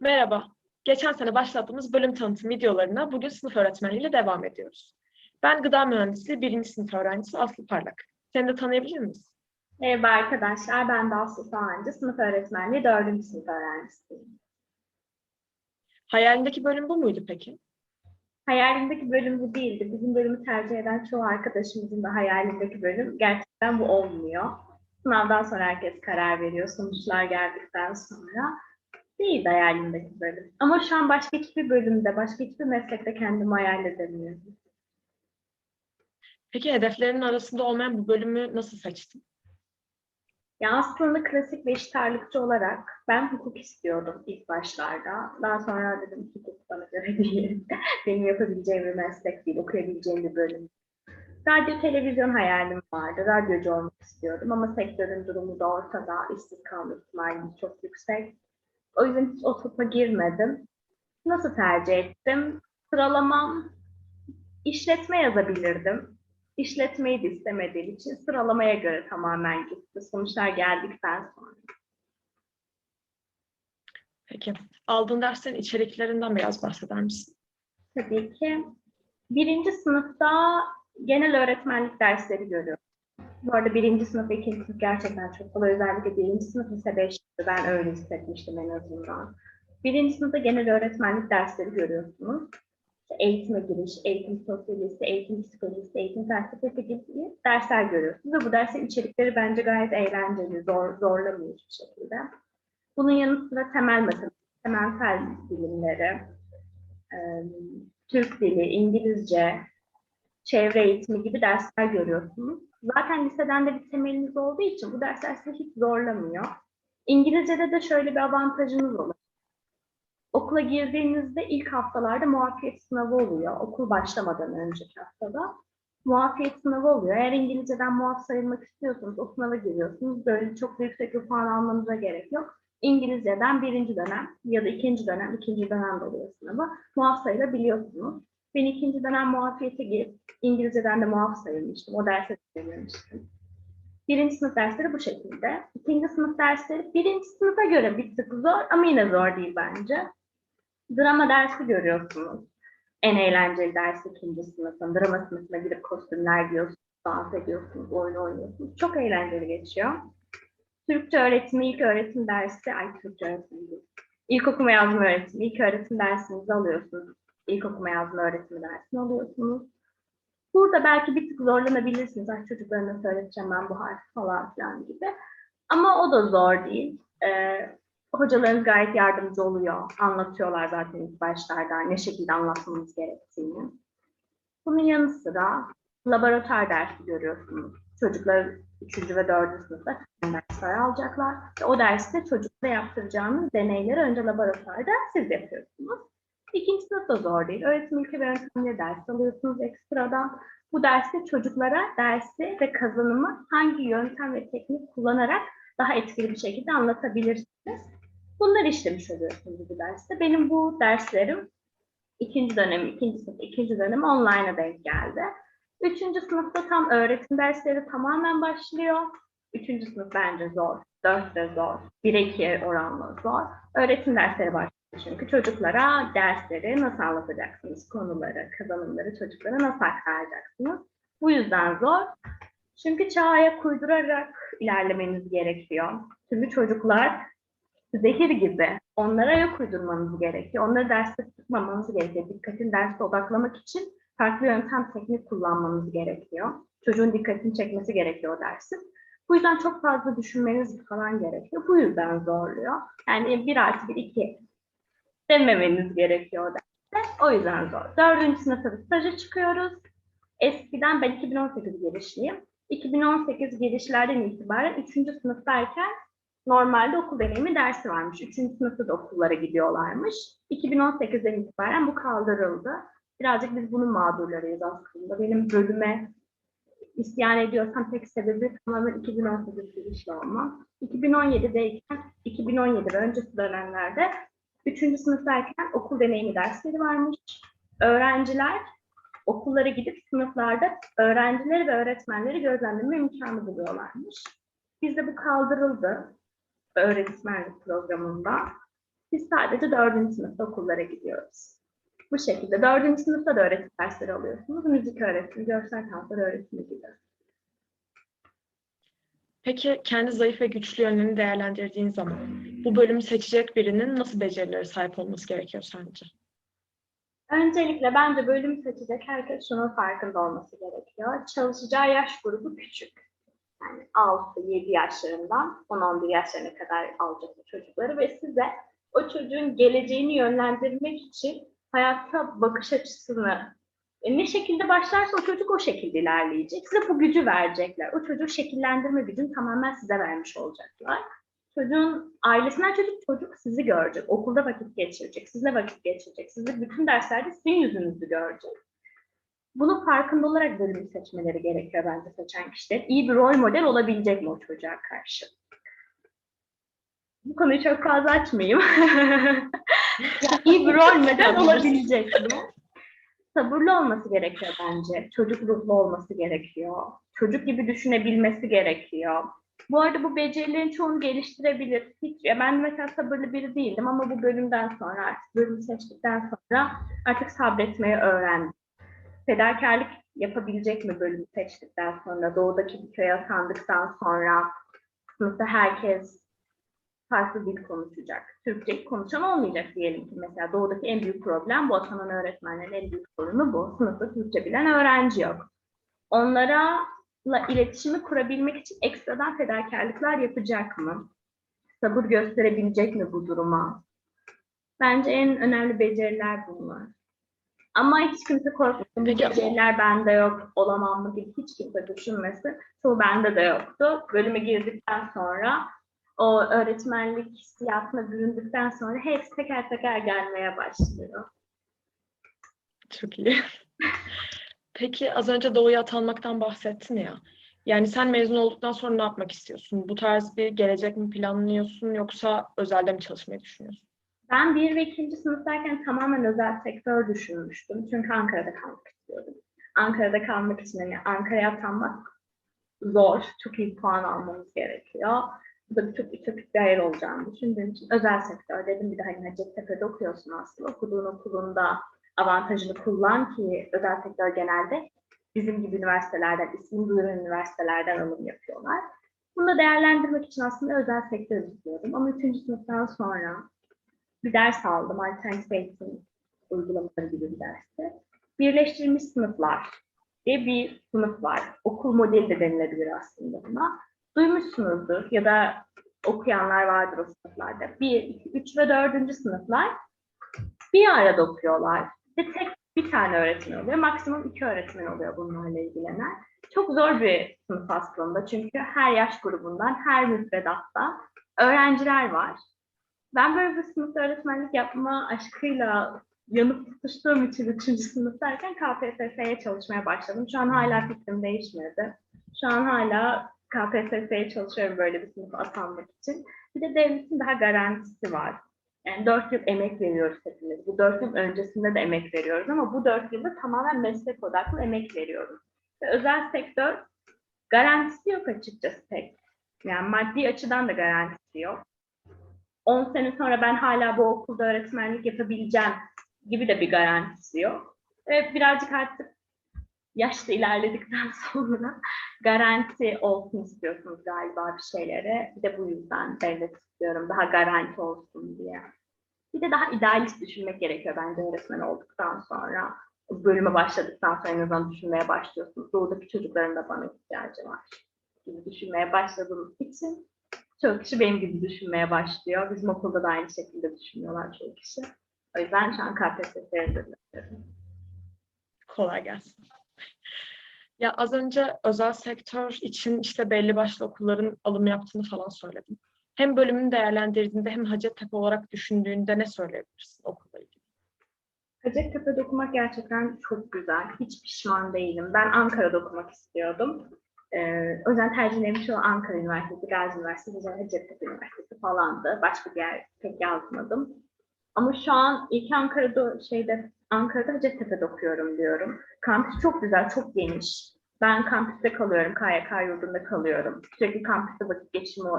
Merhaba. Geçen sene başlattığımız bölüm tanıtım videolarına bugün sınıf öğretmenliğiyle devam ediyoruz. Ben gıda mühendisliği birinci sınıf öğrencisi Aslı Parlak. Seni de tanıyabilir miyiz? Merhaba arkadaşlar, ben de Aslı Sağancı, sınıf öğretmenliği 4. sınıf öğrencisiyim. Hayalindeki bölüm bu muydu peki? Hayalimdeki bölüm bu değildi. Bizim bölümü tercih eden çoğu arkadaşımızın da hayalindeki bölüm gerçekten bu olmuyor. Sınavdan sonra herkes karar veriyor, sonuçlar geldikten sonra. Değil hayalimdeki bölüm. Ama şu an başka hiçbir bölümde, başka hiçbir meslekte kendimi hayal edemiyorum. Peki hedeflerinin arasında olmayan bu bölümü nasıl seçtin? Ya aslında klasik ve eşit ağırlıkçı olarak ben hukuk istiyordum ilk başlarda. Daha sonra dedim hukuk bana göre değil. Benim yapabileceğim bir meslek değil, okuyabileceğim bir bölüm. Radyo televizyon hayalim vardı. Radyocu olmak istiyordum ama sektörün durumu da ortada. İşsiz kalma ihtimalimiz çok yüksek. O yüzden hiç o topa girmedim. Nasıl tercih ettim? Sıralamam işletme yazabilirdim. İşletmeyi de istemediğim için sıralamaya göre tamamen gitti. Sonuçlar geldikten sonra. Peki. Aldığın derslerin içeriklerinden biraz bahseder misin? Tabii ki. Birinci sınıfta genel öğretmenlik dersleri görüyorum. Bu arada birinci sınıf ve ikinci sınıf gerçekten çok kolay. Özellikle birinci sınıf lise 5'ti. Ben öyle hissetmiştim en azından. Birinci sınıfta genel öğretmenlik dersleri görüyorsunuz. Eğitime giriş, eğitim sosyolojisi, eğitim psikolojisi, eğitim felsefesi gibi dersler görüyorsunuz. Ve bu derslerin içerikleri bence gayet eğlenceli, zor, zorlamıyor hiçbir şekilde. Bunun yanı sıra temel matematik, temel fen bilimleri, Türk dili, İngilizce, çevre eğitimi gibi dersler görüyorsunuz. Zaten liseden de bir temeliniz olduğu için bu dersler sizi hiç zorlamıyor. İngilizce'de de şöyle bir avantajınız olur. Okula girdiğinizde ilk haftalarda muafiyet sınavı oluyor. Okul başlamadan önceki haftada. Muafiyet sınavı oluyor. Eğer İngilizceden muaf sayılmak istiyorsanız o sınava giriyorsunuz. Böyle çok yüksek bir puan almanıza gerek yok. İngilizceden birinci dönem ya da ikinci dönem, ikinci dönem oluyor sınavı. Muaf sayılabiliyorsunuz. Ben ikinci dönem muafiyete girip İngilizceden de muaf sayılmıştım. O derse de girmiştim. Birinci sınıf dersleri bu şekilde. İkinci sınıf dersleri birinci sınıfa göre bir tık zor ama yine zor değil bence. Drama dersi görüyorsunuz. En eğlenceli ders ikinci sınıfın. Drama sınıfına girip kostümler giyiyorsunuz, dans ediyorsunuz, oyun oynuyorsunuz. Çok eğlenceli geçiyor. Türkçe öğretimi, ilk öğretim dersi, ay Türkçe öğretimi. İlk okuma yazma öğretimi, ilk öğretim dersinizi alıyorsunuz. İlk okuma yazma öğretimi dersini alıyorsunuz. Burada belki bir tık zorlanabilirsiniz. Ay çocuklara nasıl öğreteceğim ben bu harfi falan filan gibi. Ama o da zor değil. Ee, hocalarınız gayet yardımcı oluyor. Anlatıyorlar zaten ilk başlarda ne şekilde anlatmamız gerektiğini. Bunun yanı sıra laboratuvar dersi görüyorsunuz. Çocuklar 3. ve 4. sınıfta dersler alacaklar. Ve o derste çocuklara yaptıracağınız deneyleri önce laboratuvarda siz yapıyorsunuz. İkinci sınıf da zor değil. Öğretim ilke ve yöntemleri ders alıyorsunuz ekstradan. Bu derste çocuklara dersi ve kazanımı hangi yöntem ve teknik kullanarak daha etkili bir şekilde anlatabilirsiniz. Bunları işlemiş oluyorsunuz bu derste. Benim bu derslerim ikinci dönem, ikinci sınıf, ikinci dönem online'a denk geldi. Üçüncü sınıfta tam öğretim dersleri tamamen başlıyor. Üçüncü sınıf bence zor. Dört de zor. Bire ikiye oranla zor. Öğretim dersleri başlıyor. Çünkü çocuklara dersleri nasıl anlatacaksınız, konuları, kazanımları çocuklara nasıl aktaracaksınız? Bu yüzden zor. Çünkü çağa ayak uydurarak ilerlemeniz gerekiyor. Çünkü çocuklar zehir gibi. Onlara ayak uydurmanız gerekiyor. Onları derste tutmamanız gerekiyor. Dikkatini derste odaklamak için farklı yöntem, teknik kullanmanız gerekiyor. Çocuğun dikkatini çekmesi gerekiyor o dersi. Bu yüzden çok fazla düşünmeniz falan gerekiyor. Bu yüzden zorluyor. Yani bir artı bir iki dememeniz gerekiyor o derste. O yüzden zor. Dördüncü sınıfta staja çıkıyoruz. Eskiden ben 2018 girişliyim. 2018 girişlerden itibaren 3. sınıftayken normalde okul deneyimi dersi varmış. 3. sınıfta da okullara gidiyorlarmış. 2018'den itibaren bu kaldırıldı. Birazcık biz bunun mağdurlarıyız aslında. Benim bölüme isyan ediyorsam tek sebebi tamamen 2018 girişli olma. 2017'deyken, 2017 ve öncesi dönemlerde 3. sınıftayken okul deneyimi dersleri varmış. Öğrenciler okullara gidip sınıflarda öğrencileri ve öğretmenleri gözlemleme imkanı buluyorlarmış. Bizde bu kaldırıldı öğretmenlik programında. Biz sadece dördüncü sınıfta okullara gidiyoruz. Bu şekilde dördüncü sınıfta da öğretim dersleri alıyorsunuz. Müzik öğretimi, görsel sanatlar öğretimi gibi. Peki kendi zayıf ve güçlü yönlerini değerlendirdiğin zaman bu bölümü seçecek birinin nasıl becerilere sahip olması gerekiyor sence? Öncelikle bence bölüm seçecek herkes şunun farkında olması gerekiyor. Çalışacağı yaş grubu küçük. Yani 6-7 yaşlarından 10-11 yaşlarına kadar alacak çocukları ve size o çocuğun geleceğini yönlendirmek için hayatta bakış açısını e, ne şekilde başlarsa o çocuk o şekilde ilerleyecek. Size bu gücü verecekler. O çocuğu şekillendirme gücünü tamamen size vermiş olacaklar. Çocuğun ailesinden çocuk çocuk sizi görecek. Okulda vakit geçirecek. Sizle vakit geçirecek. Sizi bütün derslerde sizin yüzünüzü görecek. Bunu farkında olarak bölümü seçmeleri gerekiyor bence seçen kişiler. İyi bir rol model olabilecek mi o çocuğa karşı? Bu konuyu çok fazla açmayayım. Ya, iyi bir rol model olabilecek mi? Sabırlı olması gerekiyor bence. Çocuk ruhlu olması gerekiyor. Çocuk gibi düşünebilmesi gerekiyor. Bu arada bu becerilerin çoğunu geliştirebilir. Hiç, ben mesela sabırlı biri değildim ama bu bölümden sonra, artık bölümü seçtikten sonra artık sabretmeyi öğrendim. Fedakarlık yapabilecek mi bölümü seçtikten sonra, doğudaki bir köye atandıktan sonra, sınıfta herkes farklı dil konuşacak. Türkçe konuşan olmayacak diyelim ki mesela doğudaki en büyük problem bu atanan öğretmenlerin en büyük sorunu bu. Sınıfta Türkçe bilen öğrenci yok. Onlara iletişimi kurabilmek için ekstradan fedakarlıklar yapacak mı? Sabır gösterebilecek mi bu duruma? Bence en önemli beceriler bunlar. Ama hiç kimse korkmasın. Beceriler bende yok, olamam mı gibi hiç kimse düşünmesin. Çoğu bende de yoktu. Bölüme girdikten sonra o öğretmenlik hissiyatına büründükten sonra hepsi teker teker gelmeye başlıyor. Çok iyi. Peki az önce doğuya atanmaktan bahsettin ya. Yani sen mezun olduktan sonra ne yapmak istiyorsun? Bu tarz bir gelecek mi planlıyorsun yoksa özelde mi çalışmayı düşünüyorsun? Ben bir ve ikinci sınıftayken tamamen özel sektör düşünmüştüm. Çünkü Ankara'da kalmak istiyordum. Ankara'da kalmak için hani Ankara'ya atanmak zor. Çok iyi puan almamız gerekiyor. Bu da bir çok ütopik bir hayal olacağını düşündüğüm için özel sektör dedim. Bir de hani Hacettepe'de okuyorsun aslında. Okuduğun okulunda avantajını kullan ki özel sektör genelde bizim gibi üniversitelerden, ismini duyuran üniversitelerden alım yapıyorlar. Bunu da değerlendirmek için aslında özel sektör istiyordum. Ama üçüncü sınıftan sonra bir ders aldım. Alternatif eğitim uygulamaları gibi bir dersi. Birleştirilmiş sınıflar diye bir sınıf var. Okul modeli de denilebilir aslında buna. Duymuşsunuzdur ya da okuyanlar vardır o sınıflarda. Bir, iki, üç ve dördüncü sınıflar bir arada okuyorlar. Ve tek bir tane öğretmen oluyor. Maksimum iki öğretmen oluyor bunlarla ilgilenen. Çok zor bir sınıf aslında. Çünkü her yaş grubundan, her müfredatta öğrenciler var. Ben böyle bir sınıfta öğretmenlik yapma aşkıyla yanıp tutuştuğum için üçüncü sınıftayken KPSS'ye çalışmaya başladım. Şu an hala fikrim değişmedi. Şu an hala KPSS'ye çalışıyorum böyle bir sınıfa atanmak için. Bir de devletin daha garantisi var. Yani dört yıl emek veriyoruz hepimiz. Bu dört yıl öncesinde de emek veriyoruz ama bu dört yılda tamamen meslek odaklı emek veriyoruz. Ve özel sektör garantisi yok açıkçası pek. Yani maddi açıdan da garantisi yok. 10 sene sonra ben hala bu okulda öğretmenlik yapabileceğim gibi de bir garantisi yok. Ve birazcık artık yaşta ilerledikten sonra garanti olsun istiyorsunuz galiba bir şeylere. Bir de bu yüzden devlet istiyorum daha garanti olsun diye. Bir de daha idealist düşünmek gerekiyor bence öğretmen olduktan sonra. Bölüme başladıktan sonra en azından düşünmeye başlıyorsunuz. Doğudaki çocukların da bana ihtiyacı var gibi düşünmeye başladığım için çoğu kişi benim gibi düşünmeye başlıyor. Bizim okulda da aynı şekilde düşünüyorlar çoğu kişi. O yüzden şu an KPSS'ye hazırlanıyorum. Kolay gelsin. Ya az önce özel sektör için işte belli başlı okulların alım yaptığını falan söyledim. Hem bölümünü değerlendirdiğinde hem Hacettepe olarak düşündüğünde ne söyleyebilirsin okulla ilgili? Hacettepe'de okumak gerçekten çok güzel. Hiç pişman değilim. Ben Ankara'da okumak istiyordum. Ee, o yüzden tercihlerim an Ankara Üniversitesi, Gazi Üniversitesi, sonra Hacettepe Üniversitesi falandı. Başka bir yer pek yazmadım. Ama şu an ilk Ankara'da şeyde Ankara'da Hacettepe'de okuyorum diyorum. Kampüs çok güzel, çok geniş. Ben kampüste kalıyorum, KYK yurdunda kalıyorum. Sürekli kampüste vakit geçirme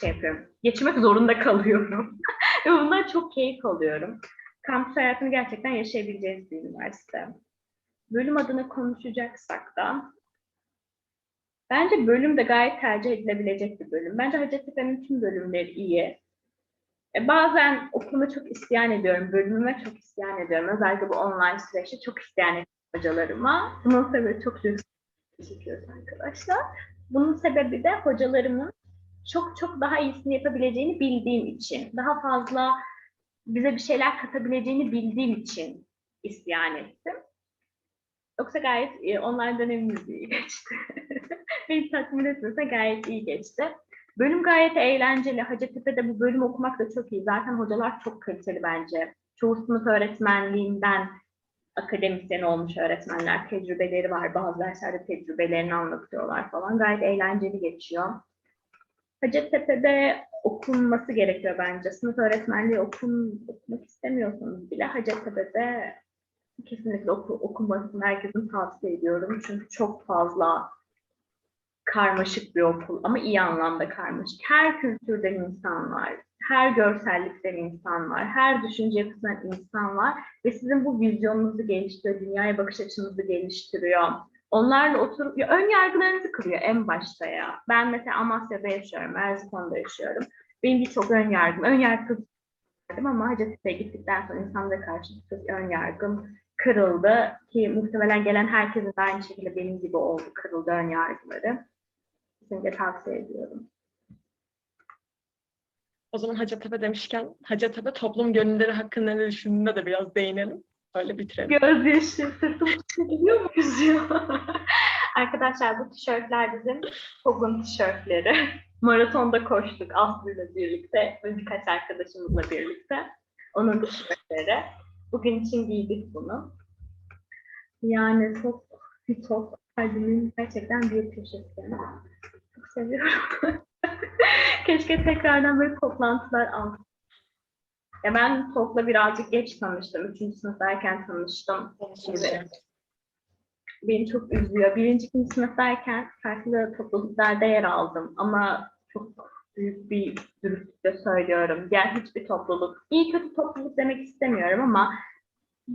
şey yapıyorum. Geçirmek zorunda kalıyorum. Ve bundan çok keyif alıyorum. Kampüs hayatını gerçekten yaşayabileceğiniz bir üniversite. Bölüm adına konuşacaksak da bence bölüm de gayet tercih edilebilecek bir bölüm. Bence Hacettepe'nin tüm bölümleri iyi. E, bazen okuluma çok isyan ediyorum, bölümüme çok isyan ediyorum. Özellikle bu online süreçte çok isyan ediyorum hocalarıma. Bunun sebebi çok çekiyoruz arkadaşlar. Bunun sebebi de hocalarımın çok çok daha iyisini yapabileceğini bildiğim için, daha fazla bize bir şeyler katabileceğini bildiğim için isyan ettim. Yoksa gayet e, online dönemimiz iyi geçti. Beni tatmin etmese gayet iyi geçti. Bölüm gayet eğlenceli. Hacettepe'de bu bölüm okumak da çok iyi. Zaten hocalar çok kaliteli bence. Çoğu sınıf öğretmenliğinden akademisyen olmuş öğretmenler, tecrübeleri var. Bazı derslerde tecrübelerini anlatıyorlar falan. Gayet eğlenceli geçiyor. Hacettepe'de okunması gerekiyor bence. Sınıf öğretmenliği okun, okumak istemiyorsanız bile Hacettepe'de kesinlikle oku, okunmasını herkesin tavsiye ediyorum. Çünkü çok fazla karmaşık bir okul ama iyi anlamda karmaşık. Her kültürden insan var, her görsellikten insan var, her düşünce yapısından insan var ve sizin bu vizyonunuzu geliştiriyor, dünyaya bakış açınızı geliştiriyor. Onlarla oturup, ya ön yargılarınızı kırıyor en başta ya. Ben mesela Amasya'da yaşıyorum, Erzikon'da yaşıyorum. Benim birçok ön yargım, ön yargı ama Hacettepe'ye gittikten sonra insanlara karşı birçok ön yargım kırıldı ki muhtemelen gelen herkesin aynı şekilde benim gibi oldu, kırıldı ön yargıları. Kesinlikle tavsiye ediyorum. O zaman Hacettepe demişken Hacettepe toplum gönülleri hakkında ne düşündüğüne de biraz değinelim. Öyle bitirelim. Gözyaşı, sırtım biliyor muyuz ya? Arkadaşlar bu tişörtler bizim TOG'un tişörtleri. Maratonda koştuk Aslı'yla birlikte ve birkaç arkadaşımızla birlikte. Onun tişörtleri. Bugün için giydik bunu. Yani çok çok kalbimin gerçekten bir köşesi. Seviyorum. Keşke tekrardan böyle toplantılar alsam. Ya ben TOK'la birazcık geç tanıştım. Üçüncü sınıftayken tanıştım. Evet. Beni çok üzüyor. Birinci, ikinci sınıftayken farklı topluluklarda yer aldım. Ama çok büyük bir dürüstlükle söylüyorum. Diğer hiçbir topluluk, iyi kötü topluluk demek istemiyorum ama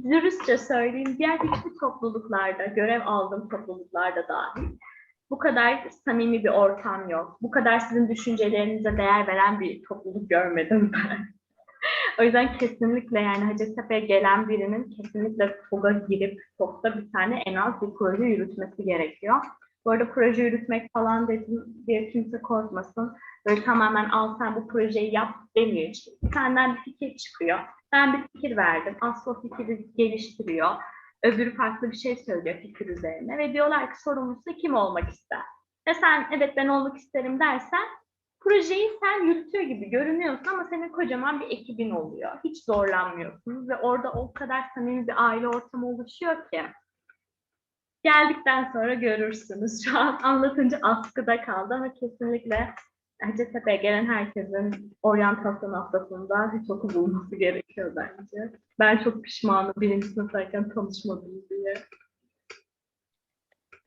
dürüstçe söyleyeyim, diğer hiçbir topluluklarda, görev aldığım topluluklarda dahil bu kadar samimi bir ortam yok. Bu kadar sizin düşüncelerinize değer veren bir topluluk görmedim ben. o yüzden kesinlikle yani Hacettepe'ye gelen birinin kesinlikle TOG'a girip TOG'da bir tane en az bir proje yürütmesi gerekiyor. Bu arada proje yürütmek falan dedim diye kimse korkmasın. Böyle tamamen al sen bu projeyi yap demiyor. İşte senden bir fikir çıkıyor. Ben bir fikir verdim. Aslı fikri geliştiriyor. Öbürü farklı bir şey söylüyor fikir üzerine ve diyorlar ki sorumlusu kim olmak ister? Ve sen evet ben olmak isterim dersen projeyi sen yürütüyor gibi görünüyorsun ama senin kocaman bir ekibin oluyor. Hiç zorlanmıyorsunuz ve orada o kadar samimi bir aile ortamı oluşuyor ki. Geldikten sonra görürsünüz. Şu an anlatınca askıda kaldı ama kesinlikle Hacettepe'ye gelen herkesin oryantasyon haftasında hiç okul bulması gerekiyor bence. Ben çok pişmanım birinci sınıftayken tanışmadım diye.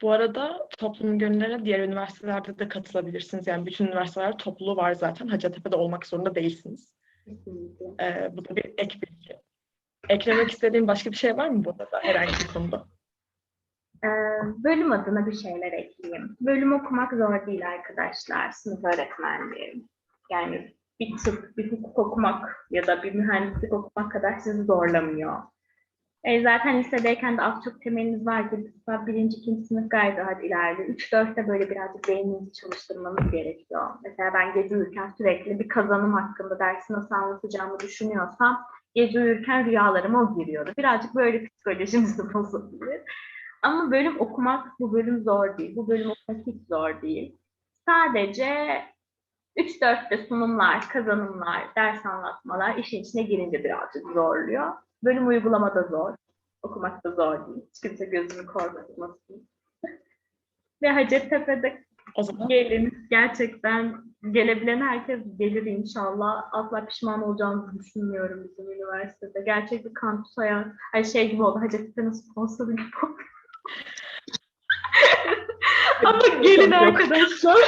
Bu arada toplum gönüllerine diğer üniversitelerde de katılabilirsiniz. Yani bütün üniversiteler topluluğu var zaten. Hacettepe'de olmak zorunda değilsiniz. Kesinlikle. Ee, bu da bir ek bilgi. Eklemek istediğin başka bir şey var mı bu arada herhangi bir konuda? Ee, bölüm adına bir şeyler ekleyeyim. Bölüm okumak zor değil arkadaşlar. Sınıf öğretmenliği. Yani bir tıp, bir hukuk okumak ya da bir mühendislik okumak kadar sizi zorlamıyor. E, zaten lisedeyken de az çok temeliniz vardı. Mesela birinci, ikinci sınıf gayet rahat ilerliyor. Üç, dörtte böyle birazcık beyninizi çalıştırmanız gerekiyor. Mesela ben gece uyurken sürekli bir kazanım hakkında dersi nasıl anlatacağımı düşünüyorsam gece uyurken rüyalarıma o giriyordu. Birazcık böyle psikolojimizi bozabilir. Ama bölüm okumak bu bölüm zor değil. Bu bölüm okumak hiç zor değil. Sadece 3-4'te sunumlar, kazanımlar, ders anlatmalar işin içine girince birazcık zorluyor. Bölüm uygulamada zor. Okumak da zor değil. Hiç kimse gözünü korkutmasın. Ve Hacettepe'de O zaman gelin gerçekten gelebilen herkes gelir inşallah. Asla pişman olacağımızı düşünmüyorum bizim üniversitede. Gerçek bir kampüs hayat. Her şey gibi oldu. Hacettepe'nin sponsoru gibi oldu. Ama gelin arkadaşlar.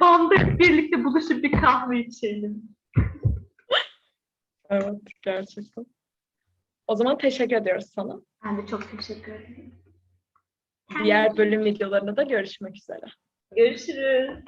Banda birlikte buluşup bir kahve içelim. Evet, gerçekten. O zaman teşekkür ediyoruz sana. Ben de çok teşekkür ederim. Diğer bölüm videolarında da görüşmek üzere. Görüşürüz.